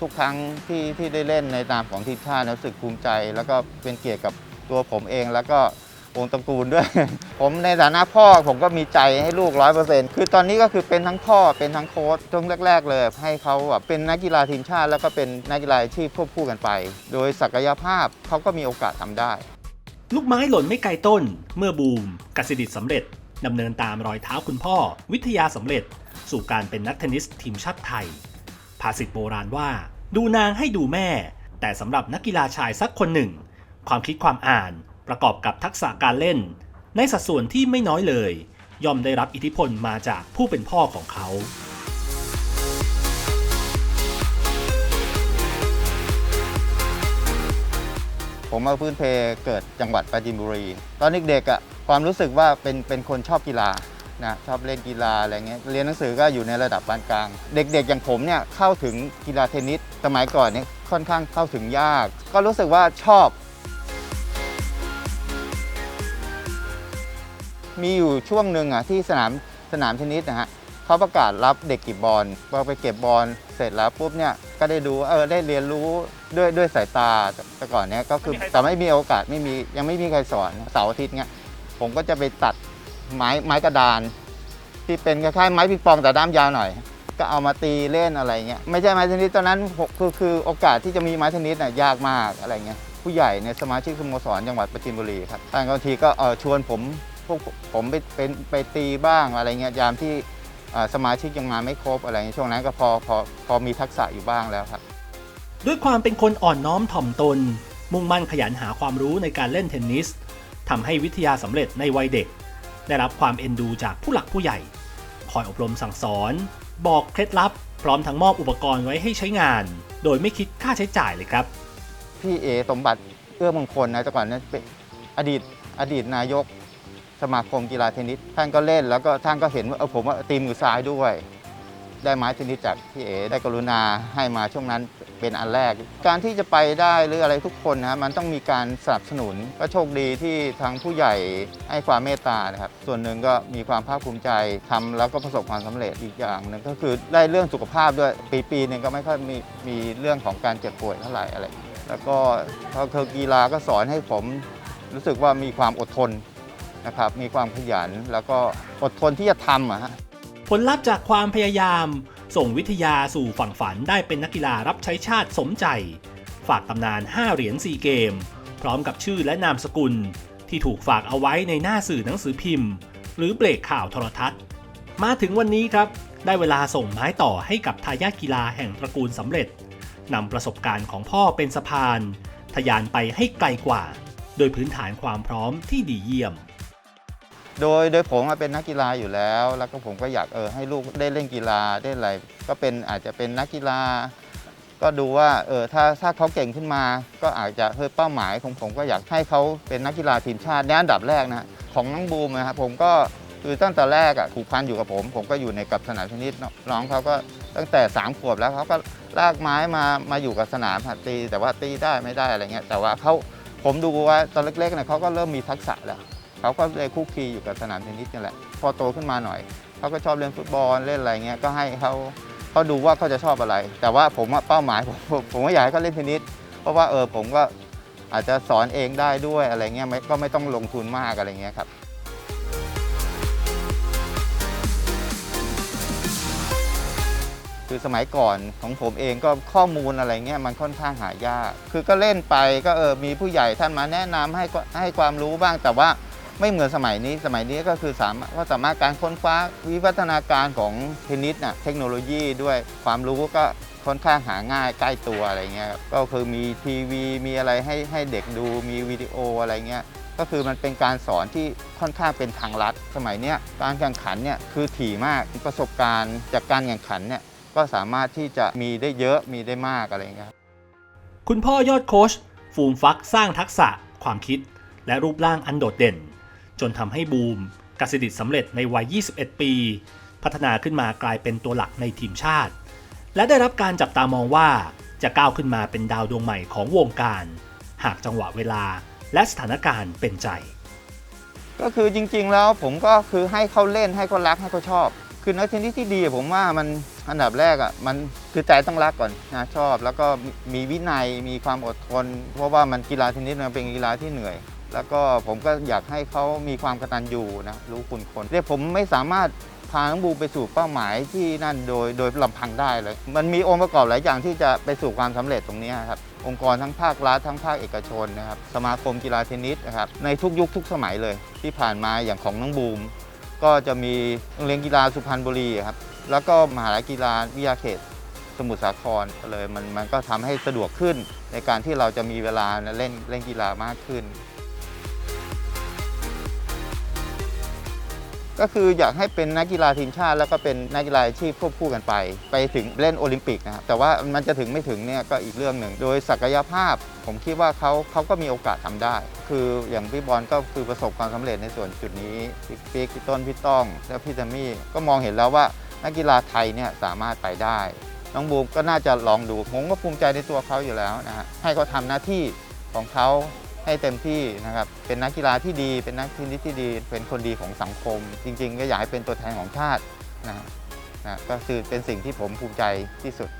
ทุกครั้งที่ที่ได้เล่นในนามของทีมชาติรู้สึกภูมิใจ แล้วก็เป็นเกียรติกับตัวผมเองแล้วก็วงตระกูลด้วย ผมในฐานะพ่อผมก็มีใจให้ลูกร้อยเปอร์เซ็นต์คือตอนนี้ก็คือเป็นทั้งพ่อเป็นทั้งโค้ชช่วงแรก ๆ เลย ให้เขาแบบเป็นนักกีฬาทีมชาติ แล้วก็เป็นนักกีฬาอาชีพควบคู่กันไป โดยศักยภาพเขาก็มีโอกาสทำได้ ลูกไม้หล่นไม่ไกลต้น เมื่อบูมกสิดิตสำเร็จดำเนินตามรอยเท้าคุณพ่อ วิทยาสำเร็จ สู่การเป็นนักเทนนิสทีมชาติไทย ภาษิตโบราณว่า ดูนางให้ดูแม่ แต่สำหรับนักกีฬาชายสักคนหนึ่ง ความคิดความอ่านประกอบกับทักษะการเล่น ในสัดส่วนที่ไม่น้อยเลย ย่อมได้รับอิทธิพลมาจากผู้เป็นพ่อของเขาผมมาพื้นเพเกิดจังหวัดปราจีนบุรี ตอนเด็กๆอะความรู้สึกว่าเป็นเป็นคนชอบกีฬา นะชอบเล่นกีฬาอะไรเงี้ยเรียนหนังสือก็อยู่ในระดับปานกลาง เด็กๆอย่างผมเนี่ยเข้าถึงกีฬาเทนนิสสมัยก่อนเนี่ยค่อนข้างเข้าถึงยาก ก็รู้สึกว่าชอบ มีอยู่ช่วงหนึ่งอะที่สนามสนามเทนนิสนะฮะเขาประกาศรับเด็กเก็บบอลพอไปเก็บบอลเสร็จแล้วปุ๊บเนี่ยก็ได้ดูว่าเออได้เรียนรู้ด้วยด้วยสายตาแต่ก่อนเนี้ยก็คือแต่ไม่มีโอกาสไม่มียังไม่มีใครสอนเสาร์อาทิตย์เนี้ยผมก็จะไปตัด ไม้ไม้กระดาน ที่เป็นคล้ายๆไม้ปิงปองแต่ด้ามยาวหน่อย ก็เอามาตีเล่นอะไรเงี้ยไม่ใช่ไม้เทนนิสตอนนั้นคือคือโอกาสที่จะมีไม้เทนนิสน่ะยากมากอะไรเงี้ยผู้ใหญ่ในสมาชิกสโมสรจังหวัดปราจีนบุรีครับบางทีก็เออชวนผมพวกผมไปเป็นไปตีบ้างอะไรเงี้ยยามที่สมาชิกยังมาไม่ครบอะไรเงี้ยช่วงนั้นก็พอพอพอมีทักษะอยู่บ้างแล้วครับ ด้วยความเป็นคนอ่อนน้อมถ่อมตน มุ่งมั่นขยันหาความรู้ในการเล่นเทนนิสทำให้วิทยาสำเร็จในวัยเด็ก ได้รับความเอ็นดูจากผู้หลักผู้ใหญ่ คอยอบรมสั่งสอน บอกเคล็ดลับ พร้อมทั้งมอบอุปกรณ์ไว้ให้ใช้งาน โดยไม่คิดค่าใช้จ่ายเลยครับ พี่เอสมบัติเอื้อมงคลนะแต่ก่อนนั้นเป็นอดีตอดีตนายกสมาคมกีฬาเทนนิสท่านก็เล่นแล้วก็ท่านก็เห็นว่าเออผมว่าตีมือซ้ายด้วย ได้ไม้เทนนิสจากพี่เอได้กรุณาให้มาช่วงนั้น เป็นอันแรก การที่จะไปได้หรืออะไรทุกคนนะมันต้องมีการสนับสนุนก็โชคดีที่ทางผู้ใหญ่ให้ความเมตตานะครับ ส่วนหนึ่งก็มีความภาคภูมิใจทำแล้วก็ประสบความสำเร็จอีกอย่างหนึ่งก็คือได้เรื่องสุขภาพด้วยปีปีหนึ่งก็ไม่ค่อยมีมีเรื่องของการเจ็บป่วยเท่าไหร่อะไร แล้วก็พอคือกีฬาก็สอนให้ผมรู้สึกว่ามีความอดทนนะครับมีความขยันแล้วก็อดทนที่จะทำอะฮะผลลัพธ์จากความพยายาม ส่งวิทยาสู่ฝั่งฝันได้เป็นนักกีฬารับใช้ชาติสมใจ ฝากตำนาน 5 เหรียญซีเกม พร้อมกับชื่อและนามสกุล ที่ถูกฝากเอาไว้ในหน้าสื่อหนังสือพิมพ์ หรือเบรกข่าวโทรทัศน์ มาถึงวันนี้ครับ ได้เวลาส่งไม้ต่อให้กับทายาทกีฬาแห่งตระกูลสำเร็จนำประสบการณ์ของพ่อเป็นสะพานทะยานไปให้ไกลกว่า โดยพื้นฐานความพร้อมที่ดีเยี่ยม โดยโดยผมเป็นนักกีฬาอยู่แล้ว แล้วก็ผมก็อยากเออให้ลูกได้เล่นกีฬาได้อะไรก็เป็นอาจจะเป็นนักกีฬา ก็ดูว่าเออถ้าถ้าเขาเก่งขึ้นมา ก็อาจจะเฮ้ยเป้าหมายของผมก็อยากให้เขาเป็นนักกีฬาทีมชาติในอันดับแรกนะของน้องบูมนะครับผมก็คือตั้งแต่แรกอะผูกพันอยู่กับผม ผมก็อยู่ในกับสนามเทนนิสเนอะน้องเขาก็ตั้งแต่3ามขวบแล้วเขาก็ลากไม้มามาอยู่กับสนามหัดตี แต่ว่าตีได้ไม่ได้อะไรเงี้ยแต่ว่าเขาผมดูว่าตอนเล็กๆเนี่ยเขาก็เริ่มมีทักษะแล้ว เขาก็เลยคุกคีอยู่กับสนามเทนนิสนี่แหละ พอโตขึ้นมาหน่อย เขาก็ชอบเล่นฟุตบอลเล่นอะไรเงี้ยก็ให้เขาเขาดูว่าเขาจะชอบอะไร แต่ว่าผมว่าเป้าหมายผมผมผมก็อยากให้เขาเล่นเทนนิสเพราะว่าเออผมก็อาจจะสอนเองได้ด้วยอะไรเงี้ยไม่ก็ไม่ต้องลงทุนมากอะไรเงี้ยครับ คือสมัยก่อนของผมเองก็ข้อมูลอะไรเงี้ยมันค่อนข้างหายาก คือก็เล่นไปก็เออมีผู้ใหญ่ท่านมาแนะนำให้ก็ให้ความรู้บ้างแต่ว่า ไม่เหมือนสมัยนี้สมัยนี้ก็คือสามารถว่าสามารถการค้นคว้าวิวัฒนาการของเทนนิสน่ะเทคโนโลยีด้วยความรู้ก็ค่อนข้างหาง่ายใกล้ตัวอะไรเงี้ยก็คือมีทีวี มีอะไรให้ให้เด็กดูมีวิดีโออะไรเงี้ยก็คือมันเป็นการสอนที่ค่อนข้างเป็นทางลัด สมัยเนี้ยการแข่งขันเนี่ยคือถี่มากประสบการณ์จากการแข่งขันเนี่ยก็สามารถที่จะมีได้เยอะมีได้มากอะไรเงี้ยคุณพ่อยอดโค้ชฟูมฟักสร้างทักษะ ความคิด และรูปร่างอันโดดเด่น จนทำให้บูมกสิดิตสำเร็จในวัย 21 ปี พัฒนาขึ้นมากลายเป็นตัวหลักในทีมชาติ และได้รับการจับตามองว่าจะก้าวขึ้นมาเป็นดาวดวงใหม่ของวงการ หากจังหวะเวลาและสถานการณ์เป็นใจ ก็คือจริงๆแล้วผมก็คือให้เขาเล่นให้เขารักให้เขาชอบ คือนักเทนนิสที่ดีผมว่ามันอันดับแรกอะมันคือใจต้องรักก่อนนะชอบ แล้วก็มีมีวินัยมีความอดทน เพราะว่ามันกีฬาเทนนิสมันเป็นกีฬาที่เหนื่อย แล้วก็ผมก็อยากให้เขามีความกตัญญูนะรู้คุณคนเรียกผมไม่สามารถพาน้องบูไปสู่เป้าหมายที่นั่นโดยโดยลำพังได้เลย มันมีองค์ประกอบหลายอย่างที่จะไปสู่ความสำเร็จตรงนี้ครับ องค์กรทั้งภาครัฐทั้งภาคเอกชนนะครับ สมาคมกีฬาเทนนิสนะครับ ในทุกยุคทุกสมัยเลย ที่ผ่านมาอย่างของน้องบูม ก็จะมีโรงเรียนกีฬาสุพรรณบุรีครับ แล้วก็มหาลัยกีฬาวิทยาเขตสมุทรสาครเลยมันมันก็ทำให้สะดวกขึ้นในการที่เราจะมีเวลาเล่นเล่นกีฬามากขึ้น ก็คืออยากให้เป็นนักกีฬาทีมชาติแล้วก็เป็นนักกีฬาอาชีพควบคู่กันไป ไปถึงเล่นโอลิมปิกนะครับแต่ว่ามันจะถึงไม่ถึงเนี่ยก็อีกเรื่องหนึ่ง โดยศักยภาพ ผมคิดว่าเขาเขาก็มีโอกาสทำได้ คืออย่างพี่บอลก็คือประสบความสำเร็จในส่วนจุดนี้พี่ปิ๊กพี่ต้นพี่ต้อง และพี่แซมมี่ก็มองเห็นแล้วว่านักกีฬาไทยเนี่ยสามารถไปได้น้องบูมก็น่าจะลองดูผมก็ภูมิใจในตัวเขาอยู่แล้วนะฮะให้เขาทำหน้าที่ของเขา ให้เต็มที่นะครับ เป็นนักกีฬาที่ดี เป็นนักเทนนิสที่ดี เป็นคนดีของสังคม จริง ๆ ก็อยากให้เป็นตัวแทนของชาตินะฮะนะก็คือเป็นสิ่งที่ผมภูมิใจที่สุด